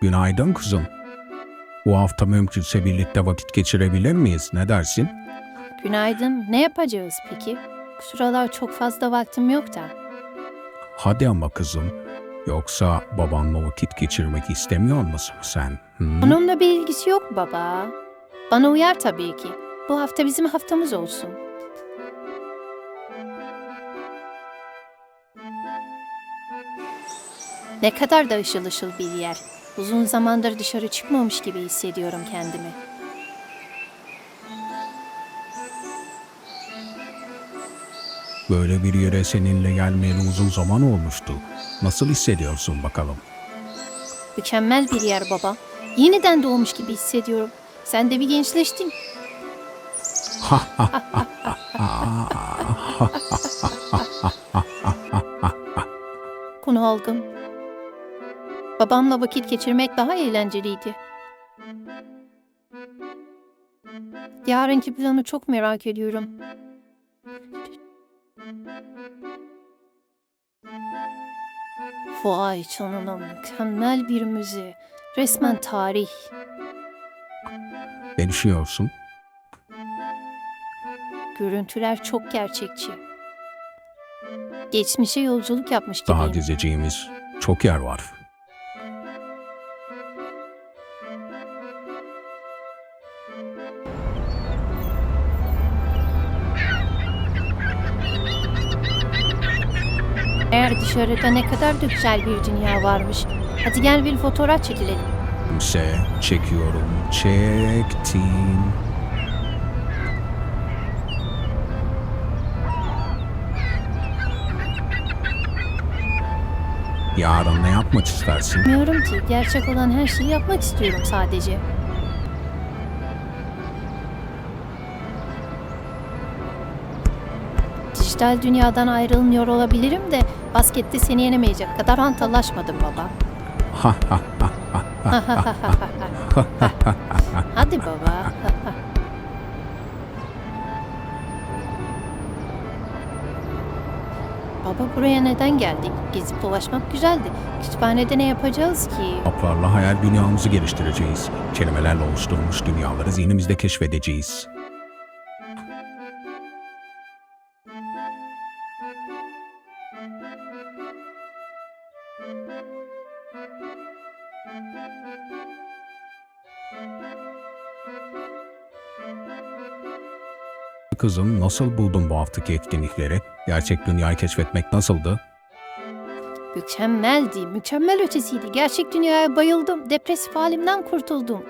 Günaydın kızım. Bu hafta mümkünse birlikte vakit geçirebilir miyiz? Ne dersin? Günaydın. Ne yapacağız peki? Sıralar çok fazla vaktim yok da. Hadi ama kızım. Yoksa babanla vakit geçirmek istemiyor musun sen? Hı? Onunla bir ilgisi yok baba. Bana uyar tabii ki. Bu hafta bizim haftamız olsun. Ne kadar da ışıl ışıl bir yer. Uzun zamandır dışarı çıkmamış gibi hissediyorum kendimi. Böyle bir yere seninle gelmeyeli uzun zaman olmuştu. Nasıl hissediyorsun bakalım? Mükemmel bir yer baba. Yeniden doğmuş gibi hissediyorum. Sen de bir gençleştin. Konu algım. Babamla vakit geçirmek daha eğlenceliydi. Yarınki planı çok merak ediyorum. Vay canına mükemmel bir müze. Resmen tarih. Ne düşünüyorsun? Görüntüler çok gerçekçi. Geçmişe yolculuk yapmış Daha gibiyim. gezeceğimiz çok yer var. Eğer dışarıda ne kadar da güzel bir dünya varmış. Hadi gel bir fotoğraf çekilelim. Se çekiyorum, çektim. Yarın ne yapmak istersin? Bilmiyorum ki gerçek olan her şeyi yapmak istiyorum sadece. Dijital dünyadan ayrılmıyor olabilirim de baskette seni yenemeyecek kadar hantallaşmadım baba. Ha ha ha. Hadi baba. Baba buraya neden geldik? Gezip dolaşmak güzeldi. Kütüphanede ne yapacağız ki? Haplarla hayal dünyamızı geliştireceğiz. Kelimelerle oluşturulmuş dünyaları zihnimizde keşfedeceğiz. Kızım nasıl buldun bu haftaki etkinlikleri? Gerçek dünyayı keşfetmek nasıldı? Mükemmeldi, mükemmel ötesiydi. Gerçek dünyaya bayıldım. Depresif halimden kurtuldum.